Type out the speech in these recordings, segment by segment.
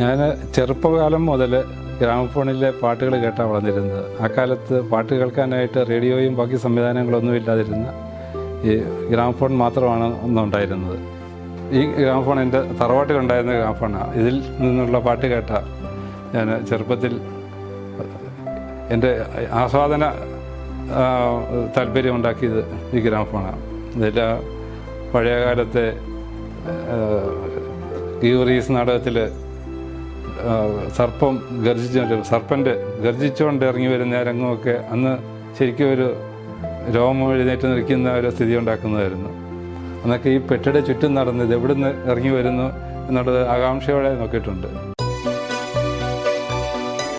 ഞാൻ ചെറുപ്പകാലം മുതൽ ഗ്രാമഫോണിലെ പാട്ടുകൾ കേട്ടാണ് വളർന്നിരുന്നത്. അക്കാലത്ത് പാട്ട് കേൾക്കാനായിട്ട് റേഡിയോയും ബാക്കി സംവിധാനങ്ങളൊന്നും ഇല്ലാതിരുന്ന ഈ ഗ്രാമഫോൺ മാത്രമാണ് അന്നുണ്ടായിരുന്നത് ഈ ഗ്രാമഫോൺ എന്റെ തറവാട്ടിലുണ്ടായിരുന്ന ഗ്രാമഫോണാണ് ഇതിൽ നിന്നുള്ള പാട്ട് കേട്ട ഞാൻ ചെറുപ്പത്തിൽ എന്റെ ആസ്വാദന താല്പര്യമുണ്ടാക്കിയത് ഈ ഗ്രാമഫോണാണ് ഇതിൽ പഴയകാലത്തെ ഗീവറീസ് നാടകത്തിൽ സർപ്പം ഗർജിച്ചുകൊണ്ട് സർപ്പന്റെ ഗർജിച്ചുകൊണ്ട് ഇറങ്ങി വരുന്ന രംഗമൊക്കെ അന്ന് ശരിക്കും ഒരു രോമം എഴുന്നേറ്റ് നിൽക്കുന്ന ഒരു സ്ഥിതി ഉണ്ടാക്കുന്നതായിരുന്നു. അന്നൊക്കെ ഈ പെട്ടിയുടെ ചുറ്റും നടന്നത് എവിടുന്ന് ഇറങ്ങി വരുന്നു എന്നുള്ളത് ആകാംക്ഷയോടെ നോക്കിയിട്ടുണ്ട്.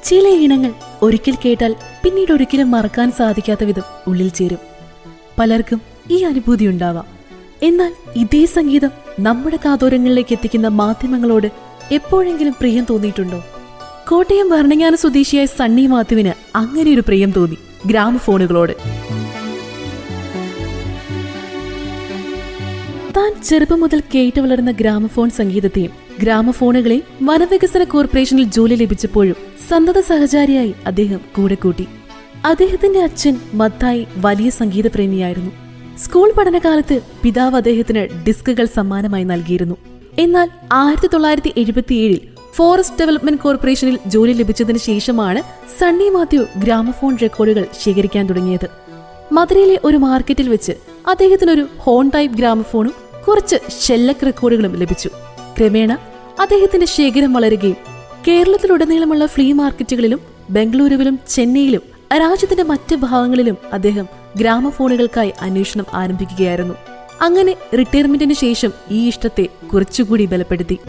ചില ഈണങ്ങൾ ഒരിക്കൽ കേട്ടാൽ പിന്നീട് ഒരിക്കലും മറക്കാൻ സാധിക്കാത്ത വിധം ഉള്ളിൽ ചേരും. പലർക്കും ഈ അനുഭൂതി ഉണ്ടാവാം. എന്നാൽ ഇതേ സംഗീതം നമ്മുടെ കാതോരങ്ങളിലേക്ക് എത്തിക്കുന്ന മാധ്യമങ്ങളോട് എപ്പോഴെങ്കിലും പ്രിയം തോന്നിയിട്ടുണ്ടോ? കോട്ടയം ഭരണങ്ങാന സ്വദേശിയായ സണ്ണി മാത്യുവിന് ഒരു പ്രിയം തോന്നി ഗ്രാമഫോണുകളോട്. താൻ ചെറുപ്പം മുതൽ കേട്ടു വളർന്ന ഗ്രാമഫോൺ സംഗീതത്തെയും ഗ്രാമഫോണുകളെ വനവികസന കോർപ്പറേഷനിൽ ജോലി ലഭിച്ചപ്പോഴും സന്തത സഹചാരിയായി അദ്ദേഹം കൂടെ കൂട്ടി. അദ്ദേഹത്തിന്റെ അച്ഛൻ മത്തായി വലിയ സംഗീതപ്രേമിയായിരുന്നു. സ്കൂൾ പഠനകാലത്ത് പിതാവ് അദ്ദേഹത്തിന് ഡിസ്കുകൾ സമ്മാനമായി നൽകിയിരുന്നു. എന്നാൽ ആയിരത്തി തൊള്ളായിരത്തി എഴുപത്തിയേഴിൽ ഫോറസ്റ്റ് ഡെവലപ്മെന്റ് കോർപ്പറേഷനിൽ ജോലി ലഭിച്ചതിന് ശേഷമാണ് സണ്ണി മാത്യു ഗ്രാമഫോൺ റെക്കോർഡുകൾ ശേഖരിക്കാൻ തുടങ്ങിയത്. മധുരയിലെ ഒരു മാർക്കറ്റിൽ വെച്ച് അദ്ദേഹത്തിനൊരു ഹോൺ ടൈപ്പ് ഗ്രാമഫോണും കുറച്ച് ഷെല്ലക് റെക്കോർഡുകളും ലഭിച്ചു. ക്രമേണ അദ്ദേഹത്തിന്റെ ശേഖരം വളരുകയും കേരളത്തിലുടനീളമുള്ള ഫ്ലീ മാർക്കറ്റുകളിലും ബംഗളൂരുവിലും ചെന്നൈയിലും രാജ്യത്തിന്റെ മറ്റ് ഭാഗങ്ങളിലും അദ്ദേഹം ഗ്രാമഫോണുകൾക്കായി അന്വേഷണം ആരംഭിക്കുകയായിരുന്നു. അങ്ങനെ റിട്ടയർമെന്റിന് ശേഷം ഈ ഇഷ്ടത്തെ കുറച്ചുകൂടി ബലപ്പെടുത്തി.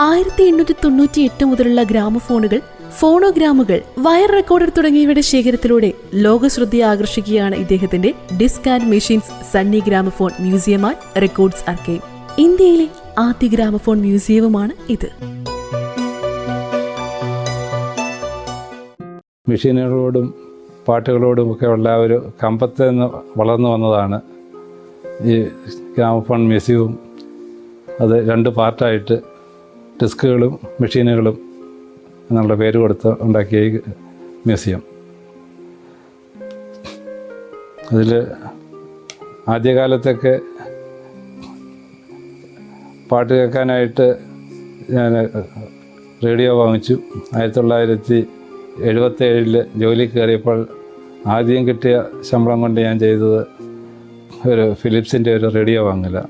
ആയിരത്തി എണ്ണൂറ്റി തൊണ്ണൂറ്റി എട്ട് മുതലുള്ള ഗ്രാമഫോണുകൾ ഫോണോഗ്രാമുകൾ വയർ റെക്കോർഡർ തുടങ്ങിയവയുടെ ശേഖരത്തിലൂടെ ലോകശ്രദ്ധയെ ആകർഷിക്കുകയാണ് ഇദ്ദേഹത്തിന്റെ disc and machines Sunny gramophone museum and records archive ഇന്ത്യയിലെ ആദ്യ ഗ്രാമഫോൺ മ്യൂസിയവുമാണ് ഇത്. മെഷീനുകളോടും പാട്ടുകളോടും ഒക്കെ ഉള്ള ഒരു കമ്പത്തിൽ നിന്ന് വളർന്നു വന്നതാണ്. ഈ ഗ്രാമഫോൺ മ്യൂസിയവും അത് രണ്ട് പാർട്ടായിട്ട് ഡിസ്കുകളും മെഷീനുകളും എന്നുള്ള പേര് കൊടുത്ത് ഉണ്ടാക്കിയ ഈ മ്യൂസിയം. അതിൽ ആദ്യകാലത്തൊക്കെ പാട്ട് കേൾക്കാനായിട്ട് ഞാൻ റേഡിയോ വാങ്ങിച്ചു. ആയിരത്തി തൊള്ളായിരത്തി എഴുപത്തേഴിൽ ജോലി കയറിയപ്പോൾ ആദ്യം കിട്ടിയ ശമ്പളം കൊണ്ട് ഞാൻ ചെയ്തത് ഒരു ഫിലിപ്സിന്റെ ഒരു റേഡിയോ വാങ്ങില്ല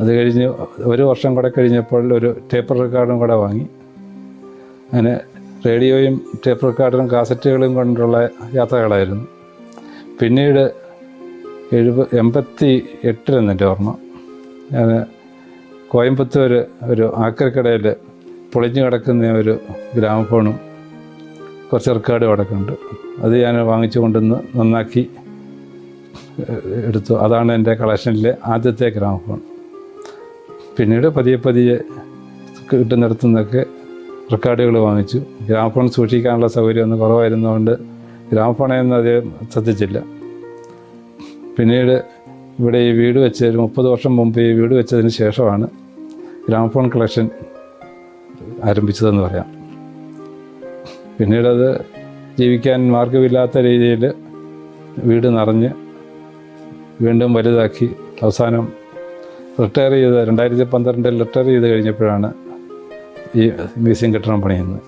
അത് കഴിഞ്ഞ് ഒരു വർഷം കൂടെ കഴിഞ്ഞപ്പോൾ ഒരു ടേപ്പ് റെക്കോർഡും കൂടെ വാങ്ങി. അങ്ങനെ റേഡിയോയും ടേപ്പ് റെക്കോർഡറും കാസറ്റുകളും കൊണ്ടുള്ള യാത്രകളായിരുന്നു. പിന്നീട് എഴുപ എൺപത്തി എട്ടിലെന്ന് എന്റെ ഓർമ്മ. ഞാൻ കോയമ്പത്തൂർ ഒരു ആക്രിക്കടയിൽ പൊളിഞ്ഞു കിടക്കുന്ന ഒരു ഗ്രാമഫോണും കുറച്ച് റെക്കോർഡും കിടക്കുന്നുണ്ട് അത് ഞാൻ വാങ്ങിച്ചു കൊണ്ടുവന്ന് നന്നാക്കി എടുത്തു. അതാണ് എന്റെ കളക്ഷനിലെ ആദ്യത്തെ ഗ്രാമഫോൺ. പിന്നീട് പതിയെ പതിയെ കിട്ടുന്നിടത്തു നിന്നൊക്കെ റെക്കോർഡുകൾ വാങ്ങിച്ചു. ഗ്രാമഫോൺ സൂക്ഷിക്കാനുള്ള സൗകര്യമൊന്നും കുറവായിരുന്നതുകൊണ്ട് ഗ്രാമഫോണൊന്നും അധികം ശ്രദ്ധിച്ചില്ല. പിന്നീട് ഇവിടെ ഈ വീട് വെച്ച് ഒരു മുപ്പത് വർഷം മുമ്പ് ഈ വീട് വെച്ചതിന് ശേഷമാണ് ഗ്രാമഫോൺ കളക്ഷൻ ആരംഭിച്ചതെന്ന് പറയാം. പിന്നീടത് ജീവിക്കാൻ മാർഗമില്ലാത്ത രീതിയിൽ വീട് നിറഞ്ഞ് വീണ്ടും വലുതാക്കി അവസാനം റിട്ടയർ ചെയ്ത് രണ്ടായിരത്തി പന്ത്രണ്ടിൽ റിട്ടയർ ചെയ്ത് കഴിഞ്ഞപ്പോഴാണ് ഈ മ്യൂസിയം കെട്ടിടം പണിയുന്നത്.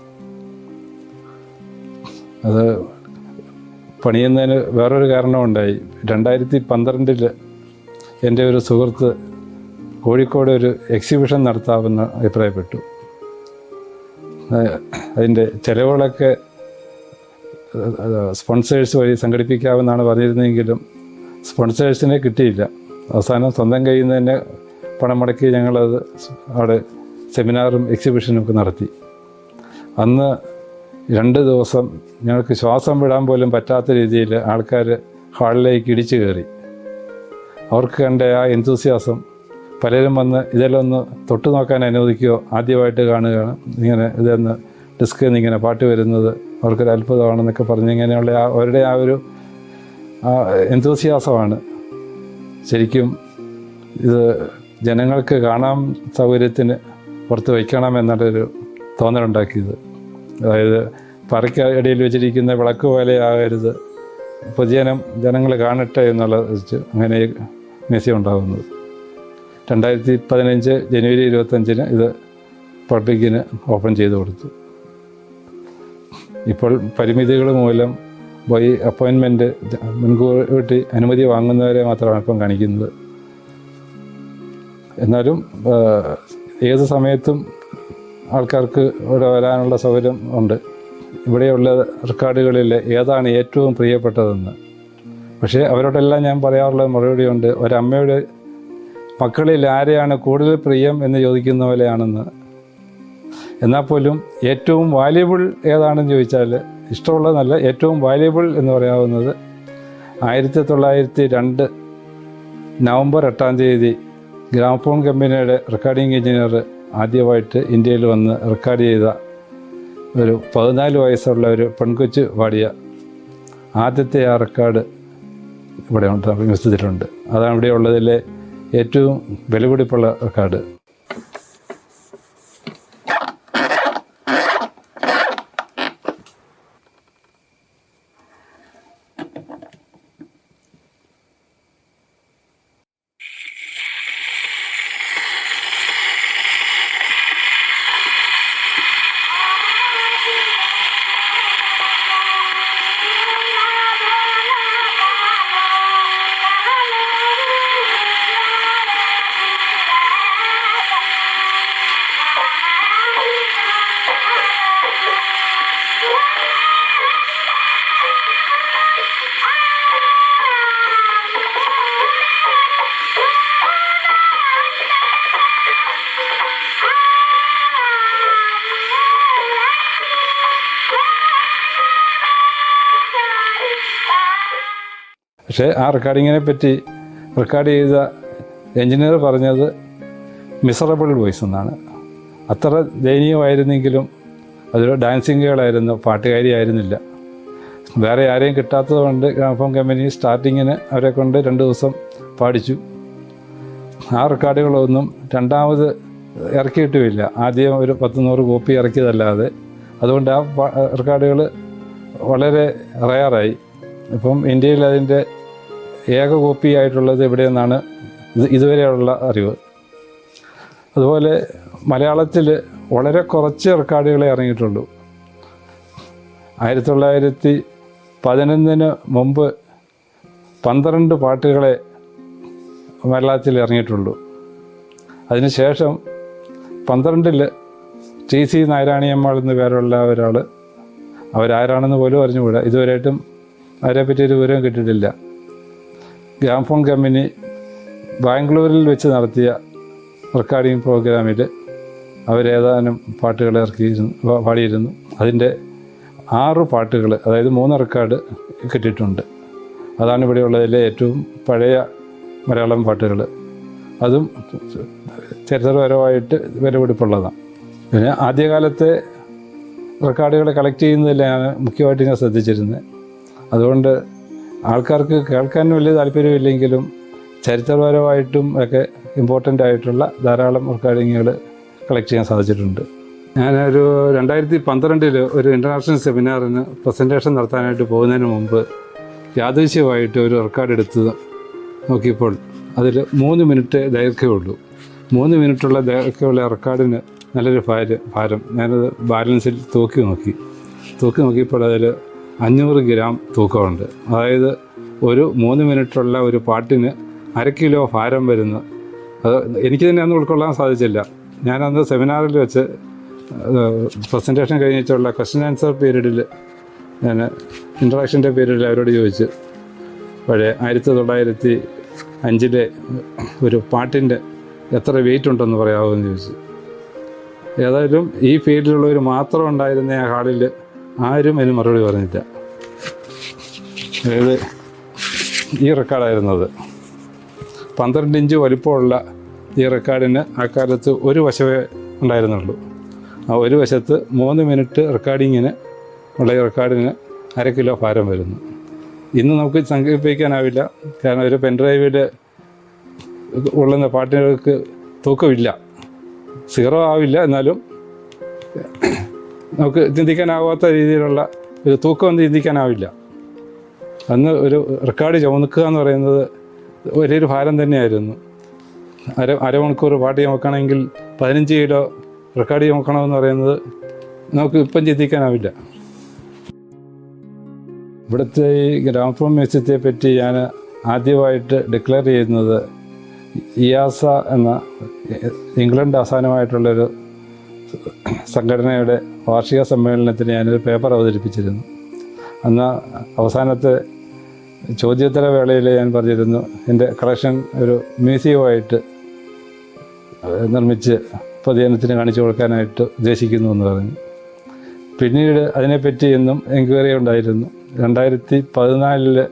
അത് പണിയുന്നതിന് വേറൊരു കാരണമുണ്ടായി. രണ്ടായിരത്തി പന്ത്രണ്ടിൽ എന്റെ ഒരു സുഹൃത്ത് കോഴിക്കോട് ഒരു എക്സിബിഷൻ നടത്താമെന്ന് അഭിപ്രായപ്പെട്ടു. അതിന്റെ ചിലവുകളൊക്കെ സ്പോൺസേഴ്സ് വഴി സംഘടിപ്പിക്കാമെന്നാണ് പറഞ്ഞിരുന്നെങ്കിലും സ്പോൺസേഴ്സിനെ കിട്ടിയില്ല. അവസാനം സ്വന്തം കയ്യിൽ നിന്ന് തന്നെ പണം മുടക്കി ഞങ്ങളത് അവിടെ സെമിനാറും എക്സിബിഷനും ഒക്കെ നടത്തി. അന്ന് രണ്ട് ദിവസം ഞങ്ങൾക്ക് ശ്വാസം വിടാൻ പോലും പറ്റാത്ത രീതിയിൽ ആൾക്കാർ ഹാളിലേക്ക് ഇടിച്ചു കയറി. അവർക്ക് കണ്ട ആ എന്തൂസിയാസം പലരും വന്ന് ഇതെല്ലാം ഒന്ന് തൊട്ട് നോക്കാൻ അനുവദിക്കുകയോ ആദ്യമായിട്ട് കാണുകയാണ്. ഇങ്ങനെ ഇതൊന്ന് ഡിസ്ക് ഇങ്ങനെ പാട്ട് വരുന്നത് അവർക്കൊരു അത്ഭുതമാണെന്നൊക്കെ പറഞ്ഞ് ഇങ്ങനെയുള്ള ആ അവരുടെ ആ ഒരു എന്തൂസിയാസമാണ് ശരിക്കും ഇത് ജനങ്ങൾക്ക് കാണാൻ സൗകര്യത്തിന് പുറത്ത് വയ്ക്കണം എന്നുള്ളൊരു തോന്നലുണ്ടാക്കിയത്. അതായത് പറയ്ക്ക് ഇടയിൽ വെച്ചിരിക്കുന്ന വിളക്ക് പോലെ ആകരുത്. പൊതുജനം ജനങ്ങൾ കാണട്ടെ എന്നുള്ള അങ്ങനെ മെസ്സേജ് ഉണ്ടാകുന്നത്. രണ്ടായിരത്തി പതിനഞ്ച് ജനുവരി ഇരുപത്തഞ്ചിന് ഇത് പബ്ലിക്കിന് ഓപ്പൺ ചെയ്ത് കൊടുത്തു. ഇപ്പോൾ പരിമിതികൾ മൂലം പോയി അപ്പോയിൻമെന്റ് മുൻകൂട്ടി അനുമതി വാങ്ങുന്നവരെ മാത്രമാണ് ഇപ്പം കാണിക്കുന്നത്. എന്നാലും ഏത് സമയത്തും ആൾക്കാർക്ക് ഇവിടെ വരാനുള്ള സൗകര്യം ഉണ്ട്. ഇവിടെയുള്ള റെക്കോർഡുകളിൽ ഏതാണ് ഏറ്റവും പ്രിയപ്പെട്ടതെന്ന്. പക്ഷേ അവരോടെല്ലാം ഞാൻ പറയാറുള്ള മറുപടിയുണ്ട് ഒരമ്മയുടെ മക്കളിൽ ആരെയാണ് കൂടുതൽ പ്രിയം എന്ന് ചോദിക്കുന്ന പോലെയാണെന്ന് എന്നാൽ പോലും ഏറ്റവും വാല്യബിൾ ഏതാണെന്ന് ചോദിച്ചാൽ ഇഷ്ടമുള്ളതല്ല ഏറ്റവും വാല്യബിൾ എന്ന് പറയാവുന്നത് ആയിരത്തി തൊള്ളായിരത്തി രണ്ട് നവംബർ എട്ടാം തീയതി ഗ്രാമഫോൺ കമ്പനിയുടെ റെക്കോർഡിംഗ് എഞ്ചിനീയർ ആദ്യമായിട്ട് ഇന്ത്യയിൽ വന്ന് റെക്കോർഡ് ചെയ്ത ഒരു പതിനാല് വയസ്സുള്ള ഒരു പെൺകൊച്ച് പാടിയ ആദ്യത്തെ ആ റെക്കോർഡ് ഇവിടെ മ്യൂസിയത്തിലുണ്ട് അതാണ് ഇവിടെ ഏറ്റവും വിലപിടിപ്പുള്ള റെക്കോർഡ് പക്ഷേ ആ റെക്കോർഡിങ്ങിനെ പറ്റി റെക്കോർഡ് ചെയ്ത എഞ്ചിനീയർ പറഞ്ഞത് മിസറബിൾ വോയിസ് എന്നാണ്. അത്ര ദയനീയമായിരുന്നെങ്കിലും അതൊരു ഡാൻസിങ് ഗേളായിരുന്നു പാട്ടുകാരി ആയിരുന്നില്ല. വേറെ ആരെയും കിട്ടാത്തത് കൊണ്ട് ഗ്രാമഫോം കമ്പനി സ്റ്റാർട്ടിങ്ങിന് അവരെ കൊണ്ട് രണ്ട് ദിവസം പാടിച്ചു. ആ റെക്കോർഡുകളൊന്നും രണ്ടാമത് ഇറക്കിയിട്ടുമില്ല. ആദ്യം ഒരു പത്ത് നൂറ് കോപ്പി ഇറക്കിയതല്ലാതെ. അതുകൊണ്ട് ആ റെക്കോർഡുകൾ വളരെ റയറായി ഇപ്പം ഇന്ത്യയിൽ അതിന്റെ ഏക കോപ്പി ആയിട്ടുള്ളത് എവിടെയെന്നാണ് ഇത് ഇതുവരെയുള്ള അറിവ്. അതുപോലെ മലയാളത്തിൽ വളരെ കുറച്ച് റെക്കോർഡുകളെ ഇറങ്ങിയിട്ടുള്ളൂ. ആയിരത്തി തൊള്ളായിരത്തി പതിനൊന്നിന് മുമ്പ് പന്ത്രണ്ട് പാട്ടുകളെ മലയാളത്തിൽ ഇറങ്ങിയിട്ടുള്ളൂ. അതിനുശേഷം പന്ത്രണ്ടിൽ ടി സി നാരായണിയമ്മാൾ എന്ന പേരുള്ള ഒരാൾ അവരാരാണെന്ന് പോലും അറിഞ്ഞുകൂടാ. ഇതുവരെയായിട്ടും അവരെപ്പറ്റി ഒരു വിവരം കിട്ടിയിട്ടില്ല. ഗ്രാംഫോൺ കമ്പനി ബാംഗ്ലൂരിൽ വെച്ച് നടത്തിയ റെക്കോർഡിംഗ് പ്രോഗ്രാമിൽ അവരേതാനും പാട്ടുകൾ ഇറക്കിയിരുന്നു പാടിയിരുന്നു. അതിന്റെ ആറ് പാട്ടുകൾ അതായത് മൂന്ന് റെക്കോർഡ് കിട്ടിയിട്ടുണ്ട്. അതാണ് ഇവിടെ ഉള്ളതിലെ ഏറ്റവും പഴയ മലയാളം പാട്ടുകൾ അതും ചരിത്രപരമായിട്ട് വിലപിടിപ്പുള്ളതാണ്. പിന്നെ ആദ്യകാലത്തെ റെക്കോർഡുകൾ കളക്ട് ചെയ്യുന്നതിലാണ് മുഖ്യമായിട്ട് ഞാൻ ശ്രദ്ധിച്ചിരുന്നത്. അതുകൊണ്ട് ആൾക്കാർക്ക് കേൾക്കാൻ വലിയ താല്പര്യമില്ലെങ്കിലും ചരിത്രപരമായിട്ടും ഒക്കെ ഇമ്പോർട്ടന്റ് ആയിട്ടുള്ള ധാരാളം റെക്കോർഡിങ്ങുകൾ കളക്ട് ചെയ്യാൻ സാധിച്ചിട്ടുണ്ട്. ഞാനൊരു രണ്ടായിരത്തി പന്ത്രണ്ടിൽ ഒരു ഇന്റർനാഷണൽ സെമിനാറിന് പ്രസന്റേഷൻ നടത്താനായിട്ട് പോകുന്നതിന് മുമ്പ് യാദൃശ്യമായിട്ട് ഒരു റെക്കോർഡ് എടുത്ത് നോക്കിയപ്പോൾ അതിൽ മൂന്ന് മിനിറ്റ് ദൈർഘ്യമുള്ളൂ മൂന്ന് മിനിറ്റുള്ള ദൈർഘ്യമുള്ള റെക്കോർഡിന് നല്ലൊരു ഭാരം ഭാരം. ഞാനത് ബാലൻസിൽ തൂക്കി നോക്കി. തൂക്കി നോക്കിയപ്പോൾ അതിൽ അഞ്ഞൂറ് ഗ്രാം തൂക്കമുണ്ട്. അതായത് ഒരു മൂന്ന് മിനിറ്റുള്ള ഒരു പാട്ടിന് അര കിലോ ഭാരം വരുന്ന അത് എനിക്ക് തന്നെ അന്ന് ഉൾക്കൊള്ളാൻ സാധിച്ചില്ല. ഞാനന്ന് സെമിനാറിൽ വെച്ച് പ്രസന്റേഷൻ കഴിഞ്ഞിട്ടുള്ള ക്വസ്റ്റ്യൻ ആൻസർ പീരീഡിൽ ഞാൻ ഇൻട്രാക്ഷന്റെ പീരീഡിൽ അവരോട് ചോദിച്ച് പഴയ ആയിരത്തി തൊള്ളായിരത്തി അഞ്ചിലെ ഒരു പാട്ടിന്റെ എത്ര വെയിറ്റ് ഉണ്ടെന്ന് പറയാമോ എന്ന് ചോദിച്ചു. ഏതായാലും ഈ ഫീൽഡിലുള്ളവർ മാത്രം ഉണ്ടായിരുന്ന ആ ഹാളിൽ ആരും അതിന് മറുപടി പറഞ്ഞില്ല. അതായത് ഈ റെക്കോർഡായിരുന്നത്. പന്ത്രണ്ട് ഇഞ്ച് വലിപ്പമുള്ള ഈ റെക്കോർഡിന് ആ കാലത്ത് ഒരു വശമേ ഉണ്ടായിരുന്നുള്ളൂ. ആ ഒരു വശത്ത് മൂന്ന് മിനിറ്റ് റെക്കോർഡിങ്ങിന് ഉള്ള ഈ റെക്കോർഡിന് അര കിലോ ഭാരം വരുന്നു. ഇന്ന് നമുക്ക് സങ്കല്പിക്കാനാവില്ല. കാരണം ഒരു പെൻഡ്രൈവിൽ ഉള്ള പാട്ടുകൾക്ക് തൂക്കമില്ല. സീറോ ആവില്ല എന്നാലും നമുക്ക് ചിന്തിക്കാനാവാത്ത രീതിയിലുള്ള ഒരു തൂക്കം ചിന്തിക്കാനാവില്ല. അന്ന് ഒരു റെക്കോർഡ് ചുമക്കുക എന്ന് പറയുന്നത് വലിയൊരു ഭാരം തന്നെയായിരുന്നു. അര അരമണിക്കൂർ പാട്ട് ചുമക്കണമെങ്കിൽ പതിനഞ്ച് കിലോ റെക്കോർഡ് ചുമക്കണമെന്ന് പറയുന്നത് നമുക്ക് ഇപ്പം ചിന്തിക്കാനാവില്ല. ഇവിടുത്തെ ഈ ഗ്രാമഫോൺ മ്യൂസിയത്തെ പറ്റി ഞാൻ ആദ്യമായിട്ട് ഡിക്ലെയർ ചെയ്യുന്നത് ഇയാസ എന്ന ഇംഗ്ലണ്ട് ആസ്ഥാനമായിട്ടുള്ളൊരു സംഘടനയുടെ വാർഷിക സമ്മേളനത്തിന് ഞാനൊരു പേപ്പർ അവതരിപ്പിച്ചിരുന്നു. അന്ന് അവസാനത്തെ ചോദ്യോത്തര വേളയിൽ ഞാൻ പറഞ്ഞിരുന്നു എന്റെ കളക്ഷൻ ഒരു മ്യൂസിയമായിട്ട് നിർമ്മിച്ച് പൊതുജനത്തിന് കാണിച്ചു കൊടുക്കാനായിട്ട് ഉദ്ദേശിക്കുന്നു എന്ന് പറഞ്ഞു. പിന്നീട് അതിനെപ്പറ്റി എന്നും എൻക്വയറി ഉണ്ടായിരുന്നു. രണ്ടായിരത്തി പതിനാലിൽ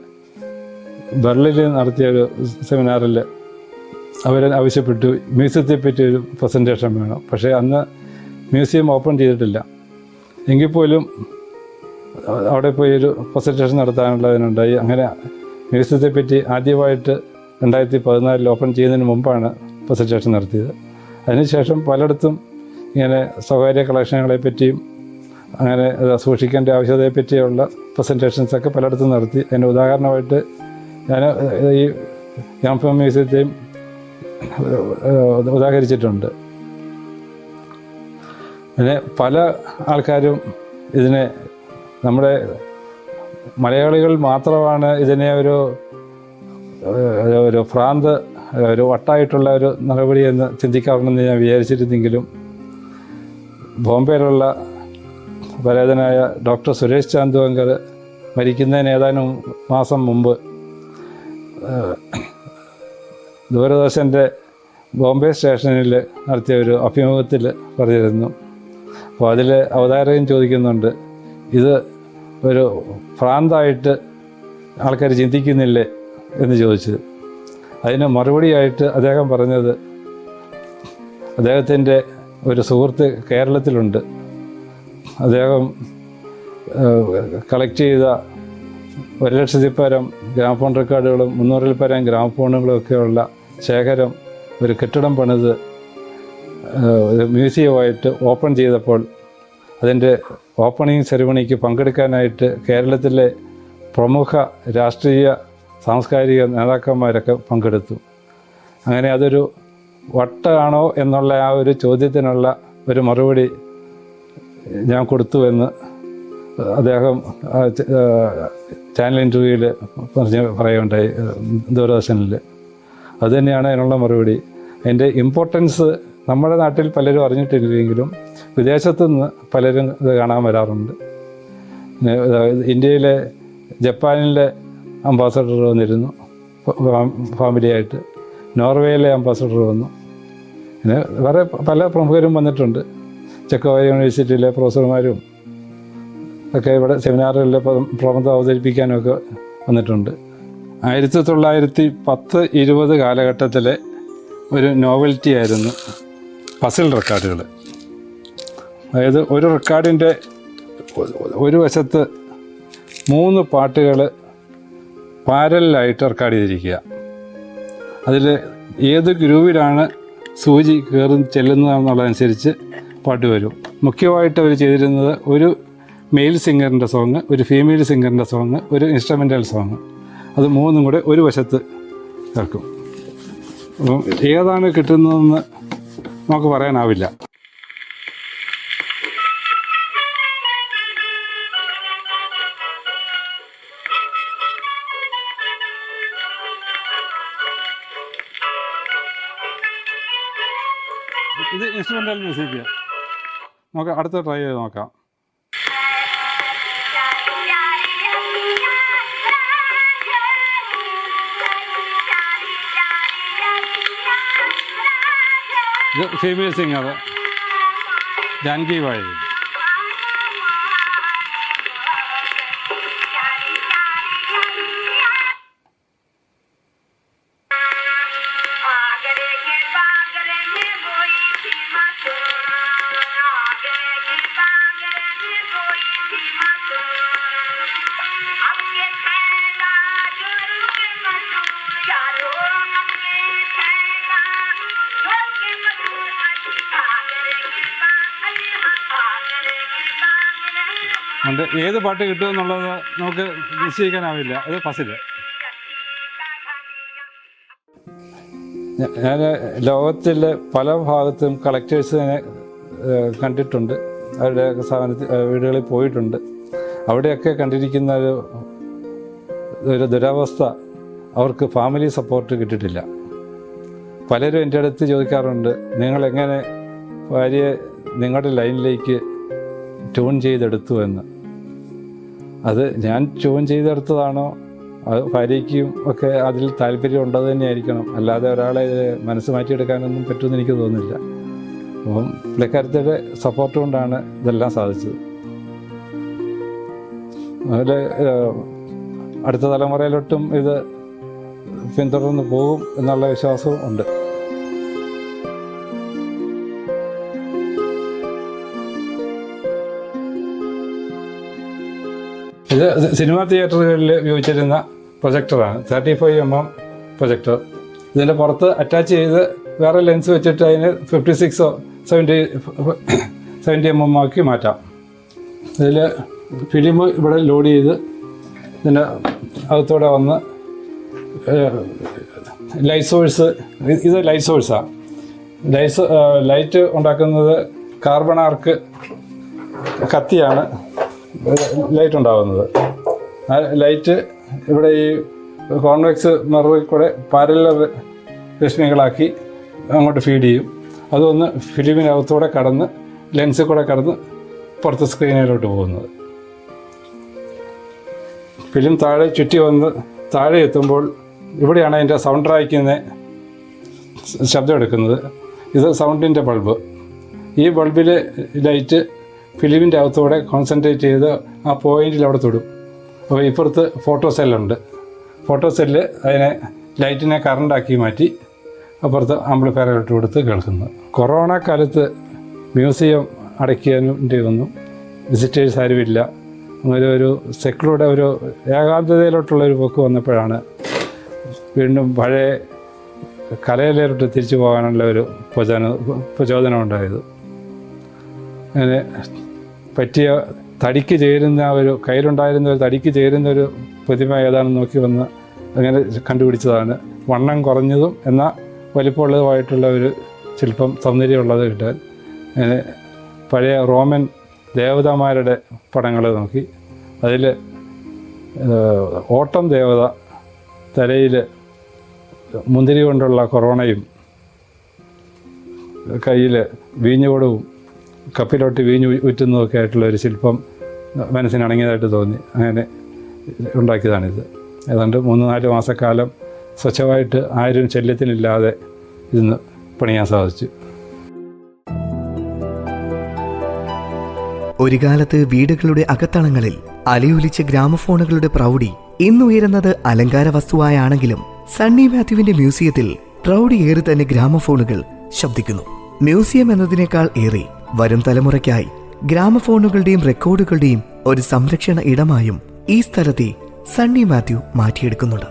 ബെർലിനിൽ നടത്തിയ ഒരു സെമിനാറിൽ അവർ ആവശ്യപ്പെട്ടു മ്യൂസിയത്തെപ്പറ്റി ഒരു പ്രസന്റേഷൻ വേണം. പക്ഷേ അന്ന് മ്യൂസിയം ഓപ്പൺ ചെയ്തിട്ടില്ല. എങ്കിൽ പോലും അവിടെ പോയി ഒരു പ്രസന്റേഷൻ നടത്താനുള്ളതിനുണ്ടായി. അങ്ങനെ മ്യൂസിയത്തെ പറ്റി ആദ്യമായിട്ട് രണ്ടായിരത്തി പതിനാലിൽ ഓപ്പൺ ചെയ്യുന്നതിന് മുമ്പാണ് പ്രസന്റേഷൻ നടത്തിയത്. അതിനുശേഷം പലയിടത്തും ഇങ്ങനെ സ്വകാര്യ കളക്ഷനുകളെ പറ്റിയും അങ്ങനെ സൂക്ഷിക്കേണ്ട ആവശ്യകതയെ പറ്റിയുള്ള പ്രസന്റേഷൻസൊക്കെ പലയിടത്തും നടത്തി. അതിന് ഉദാഹരണമായിട്ട് ഞാൻ ഈ ഗ്രാമഫോം മ്യൂസിയത്തെയും ഉദാഹരിച്ചിട്ടുണ്ട്. പിന്നെ പല ആൾക്കാരും ഇതിനെ നമ്മുടെ മലയാളികൾ മാത്രമാണ് ഇതിനെ ഒരു ഒരു ഭ്രാന്ത് ഒരു വട്ടായിട്ടുള്ള ഒരു നടപടി എന്ന് ചിന്തിക്കാറുണ്ടെന്ന് ഞാൻ വിചാരിച്ചിരുന്നെങ്കിലും ബോംബെയിലുള്ള പരേതനായ ഡോക്ടർ സുരേഷ് ചാന്തുവങ്കർ മരിക്കുന്നതിന് ഏതാനും മാസം മുമ്പ് ദൂരദർശന്റെ ബോംബെ സ്റ്റേഷനിൽ നടത്തിയ ഒരു അഭിമുഖത്തിൽ പറഞ്ഞിരുന്നു. അപ്പോൾ അതിൽ അവതാരകൻ ചോദിക്കുന്നുണ്ട് ഇത് ഒരു ഭ്രാന്തായിട്ട് ആൾക്കാർ ചിന്തിക്കുന്നില്ലേ? എന്ന് ചോദിച്ചത്. അതിന് മറുപടിയായിട്ട് അദ്ദേഹം പറഞ്ഞത് അദ്ദേഹത്തിന്റെ ഒരു സുഹൃത്ത് കേരളത്തിലുണ്ട്. അദ്ദേഹം കളക്ട് ചെയ്ത ഒരു ലക്ഷത്തിൽ പരം ഗ്രാമഫോൺ റെക്കോർഡുകളും മുന്നൂറിൽ പരം ഗ്രാമഫോണുകളും ഒക്കെയുള്ള ശേഖരം ഒരു കെട്ടിടം പണിത് മ്യൂസിയമായിട്ട് ഓപ്പൺ ചെയ്തപ്പോൾ അതിന്റെ ഓപ്പണിംഗ് സെറിമണിക്ക് പങ്കെടുക്കാനായിട്ട് കേരളത്തിലെ പ്രമുഖ രാഷ്ട്രീയ സാംസ്കാരിക നേതാക്കന്മാരൊക്കെ പങ്കെടുത്തു. അങ്ങനെ അതൊരു വട്ടാണോ എന്നുള്ള ആ ഒരു ചോദ്യത്തിനുള്ള ഒരു മറുപടി ഞാൻ കൊടുത്തു എന്ന് അദ്ദേഹം ചാനൽ ഇന്റർവ്യൂവിൽ പറഞ്ഞ് പറയുകയുണ്ടായി ദൂരദർശനിൽ. അതുതന്നെയാണ് അതിനുള്ള മറുപടി. അതിന്റെ ഇമ്പോർട്ടൻസ് നമ്മുടെ നാട്ടിൽ പലരും അറിഞ്ഞിട്ടില്ലെങ്കിലും വിദേശത്തു നിന്ന് പലരും ഇത് കാണാൻ വരാറുണ്ട്. ഇന്ത്യയിലെ ജപ്പാനിലെ അംബാസഡർ വന്നിരുന്നു. ഫാമിലിയായിട്ട്. നോർവേയിലെ അംബാസഡർ വന്നു. പിന്നെ വേറെ പല പ്രമുഖരും വന്നിട്ടുണ്ട്. ചെക്കോവ യൂണിവേഴ്സിറ്റിയിലെ പ്രൊഫസർമാരും ഒക്കെ ഇവിടെ സെമിനാറുകളിലെ പ്രബന്ധം അവതരിപ്പിക്കാനൊക്കെ വന്നിട്ടുണ്ട്. ആയിരത്തി തൊള്ളായിരത്തി പത്ത് ഇരുപത് കാലഘട്ടത്തിലെ ഒരു നോവൽറ്റി ആയിരുന്നു. പസിൽ റെക്കോർഡുകൾ. അതായത് ഒരു റെക്കോർഡിന്റെ ഒരു വശത്ത് മൂന്ന് പാട്ടുകൾ പാരലായിട്ട് റെക്കോർഡ് ചെയ്തിരിക്കുക. അതിൽ ഏത് ഗ്രൂവിലാണ് സൂചി കയറി ചെല്ലുന്നതെന്നുള്ളതനുസരിച്ച് പാട്ട് വരും. മുഖ്യമായിട്ട് അവർ ചെയ്തിരുന്നത് ഒരു മെയിൽ സിംഗറിന്റെ സോങ് ഒരു ഫീമെയിൽ സിംഗറിന്റെ സോങ് ഒരു ഇൻസ്ട്രുമെന്റൽ സോങ്. അത് മൂന്നും കൂടെ ഒരു വശത്ത് കേൾക്കും. ഏതാണ് കിട്ടുന്നതെന്ന് നമുക്ക് പറയാനാവില്ല. ഇത് ഇൻസ്ട്രുമെന്റൽ മ്യൂസിക് നമുക്ക് അടുത്ത ട്രൈ ചെയ്ത് നോക്കാം. ഇത് ഫീമെയിൽ സിംഗർ ജാൻകി വായി ഏത് പാട്ട് കിട്ടുമെന്നുള്ളത് നമുക്ക് നിശ്ചയിക്കാനാവില്ല. അത് ഫസിൽ. ഞാൻ ലോകത്തിലെ പല ഭാഗത്തും കളക്ടേഴ്സിനെ കണ്ടിട്ടുണ്ട്. അവരുടെ സ്ഥാപനത്തിൽ വീടുകളിൽ പോയിട്ടുണ്ട്. അവിടെയൊക്കെ കണ്ടിരിക്കുന്ന ഒരു ഒരു ദുരവസ്ഥ അവർക്ക് ഫാമിലി സപ്പോർട്ട് കിട്ടിയിട്ടില്ല. പലരും എന്റെ അടുത്ത് ചോദിക്കാറുണ്ട് നിങ്ങളെങ്ങനെ ഭാര്യയെ നിങ്ങളുടെ ലൈനിലേക്ക് ട്യൂൺ ചെയ്തെടുത്തു എന്ന്? അത് ഞാൻ ട്യൂൺ ചെയ്തെടുത്തതാണോ? ഭാര്യയ്ക്കും ഒക്കെ അതിൽ താല്പര്യം ഉണ്ടത് തന്നെയായിരിക്കണം. അല്ലാതെ ഒരാളെ മനസ്സ് മാറ്റിയെടുക്കാനൊന്നും പറ്റുമെന്ന് എനിക്ക് തോന്നുന്നില്ല. അപ്പം പുള്ളിക്കാരത്തിയുടെ സപ്പോർട്ട് കൊണ്ടാണ് ഇതെല്ലാം സാധിച്ചത്. അതുപോലെ അടുത്ത തലമുറയിലോട്ടും ഇത് പിന്തുടർന്ന് പോകും എന്നുള്ള വിശ്വാസവും ഉണ്ട്. ഇത് സിനിമാ തിയേറ്ററുകളിൽ ഉപയോഗിച്ചിരുന്ന പ്രൊജക്ടറാണ്. Thirty five M M projector. ഇതിന്റെ പുറത്ത് അറ്റാച്ച് ചെയ്ത് വേറെ ലെൻസ് വെച്ചിട്ട് അതിന് ഫിഫ്റ്റി സിക്സോ സെവന്റി സെവന്റി എം എം ആക്കി മാറ്റാം. ഇതിൽ ഫിലിം ഇവിടെ ലോഡ് ചെയ്ത് ഇതിന്റെ അകത്തൂടെ വന്ന് ലൈറ്റ് സോഴ്സ് ഇത് ലൈറ്റ് സോഴ്സാണ് ലൈറ്റ് ലൈറ്റ് ഉണ്ടാക്കുന്നത് കാർബൺ ആർക്ക് കത്തിയാണ്. ലൈറ്റ് ഉണ്ടാകുന്നത് ആ ലൈറ്റ് ഇവിടെ ഈ കോൺവെക്സ് മിററിൽ കൂടെ പാരലർ രശ്മികളാക്കി അങ്ങോട്ട് ഫീഡ് ചെയ്യും. അതൊന്ന് ഫിലിമിനകത്തൂടെ കടന്ന് ലെൻസിൽ കൂടെ കടന്ന് പുറത്ത് സ്ക്രീനിലോട്ട് പോകുന്നത്. ഫിലിം താഴെ ചുറ്റി വന്ന് താഴെ എത്തുമ്പോൾ ഇവിടെയാണ് അതിന്റെ സൗണ്ട് ട്രാക്കിന്ന് ശബ്ദം എടുക്കുന്നത്. ഇത് സൗണ്ടിന്റെ ബൾബ് ഈ ബൾബിലെ ലൈറ്റ് ഫിലിമിന്റെ അകത്തൂടെ കോൺസെൻട്രേറ്റ് ചെയ്ത് ആ പോയിന്റിൽ അവിടെ തൊടും. അപ്പോൾ ഇപ്പുറത്ത് ഫോട്ടോ സെല്ലുണ്ട് ഫോട്ടോ സെല്ല് അതിനെ ലൈറ്റിനെ കറണ്ടാക്കി മാറ്റി അപ്പുറത്ത് ആംപ്ലിഫയർ ഇട്ട് കൊടുത്ത് കേൾക്കുന്നു. കൊറോണ കാലത്ത് മ്യൂസിയം അടയ്ക്കാന്റെ ഒന്നും വിസിറ്റേഴ്സ് ആരുമില്ല അങ്ങനെ ഒരു സെക്യൂരുടെ ഒരു ഏകാന്തതയിലോട്ടുള്ള ഒരു പോക്ക് വന്നപ്പോഴാണ് വീണ്ടും പഴയ കലയിലോട്ട് തിരിച്ചു പോകാനുള്ള ഒരു പ്രചോദനം പ്രചോദനം ഉണ്ടായത്. അങ്ങനെ പറ്റിയ തടിക്ക് ചേരുന്ന ഒരു കയ്യിലുണ്ടായിരുന്ന ഒരു തടിക്ക് ചേരുന്ന ഒരു പ്രതിമ ഏതാണെന്ന് നോക്കി വന്ന് അങ്ങനെ കണ്ടുപിടിച്ചതാണ്. വണ്ണം കുറഞ്ഞതും എന്നാൽ വലിപ്പമുള്ളതുമായിട്ടുള്ള ഒരു ശില്പം സൗന്ദര്യമുള്ളത് കിട്ടാൻ. അങ്ങനെ പഴയ റോമൻ ദേവതമാരുടെ പടങ്ങൾ നോക്കി. അതിൽ ഓട്ടം ദേവത തലയിൽ മുന്തിരി കൊണ്ടുള്ള കൊറോണയും കയ്യിൽ വീഞ്ഞുകൂടവും കപ്പിലോട്ട് വീഞ്ഞു ഉറ്റുന്നതൊക്കെ ആയിട്ടുള്ള ഒരു ശില്പം മനസ്സിനണങ്ങിയതായിട്ട് തോന്നി. അങ്ങനെ ഉണ്ടാക്കിയതാണിത്. ഏതാണ്ട് മൂന്ന് നാല് മാസക്കാലം സ്വച്ഛമായിട്ട് ആരും ശല്യത്തിനില്ലാതെ ഇന്ന് പണിയാൻ സാധിച്ചു. ഒരു കാലത്ത് വീടുകളുടെ അകത്തളങ്ങളിൽ അലയൊലിച്ച ഗ്രാമഫോണുകളുടെ പ്രൗഢി ഇന്നുയരുന്നത് അലങ്കാര വസ്തുവായാണെങ്കിലും സണ്ണി മാത്യുവിന്റെ മ്യൂസിയത്തിൽ പ്രൗഢിയേറി തന്നെ ഗ്രാമഫോണുകൾ ശബ്ദിക്കുന്നു. മ്യൂസിയം എന്നതിനേക്കാൾ ഏറെ വരും തലമുറയ്ക്കായി ഗ്രാമഫോണുകളുടെയും റെക്കോർഡുകളുടെയും ഒരു സംരക്ഷണ ഇടമായും ഈ സ്ഥലത്തെ സണ്ണി മാത്യു മാറ്റിയെടുക്കുന്നുണ്ട്.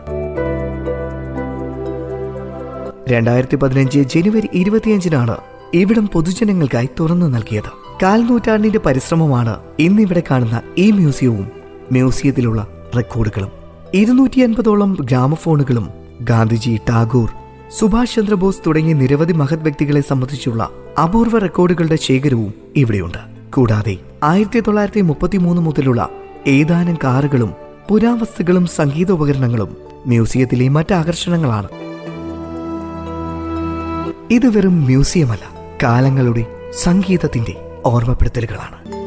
രണ്ടായിരത്തി പതിനഞ്ച് ജനുവരി ഇരുപത്തിയഞ്ചിനാണ് ഇവിടം പൊതുജനങ്ങൾക്കായി തുറന്നു നൽകിയത്. കാൽനൂറ്റാണ്ടിന്റെ പരിശ്രമമാണ് ഇന്നിവിടെ കാണുന്ന ഈ മ്യൂസിയവും മ്യൂസിയത്തിലുള്ള റെക്കോർഡുകളും. ഇരുന്നൂറ്റി അൻപതോളം ഗ്രാമഫോണുകളും ഗാന്ധിജി ടാഗോർ സുഭാഷ് ചന്ദ്രബോസ് തുടങ്ങിയ നിരവധി മഹത് വ്യക്തികളെ സംബന്ധിച്ചുള്ള അപൂർവ റെക്കോർഡുകളുടെ ശേഖരവും ഇവിടെയുണ്ട്. കൂടാതെ ആയിരത്തി തൊള്ളായിരത്തി മുപ്പത്തി മൂന്ന് മുതലുള്ള ഏതാനും കാറുകളും പുരാവസ്തുക്കളും സംഗീത ഉപകരണങ്ങളും മ്യൂസിയത്തിലെ മറ്റ് ആകർഷണങ്ങളാണ് ഇത് വെറും മ്യൂസിയമല്ല കാലങ്ങളുടെ സംഗീതത്തിന്റെ ഓർമ്മപ്പെടുത്തലുകളാണ്.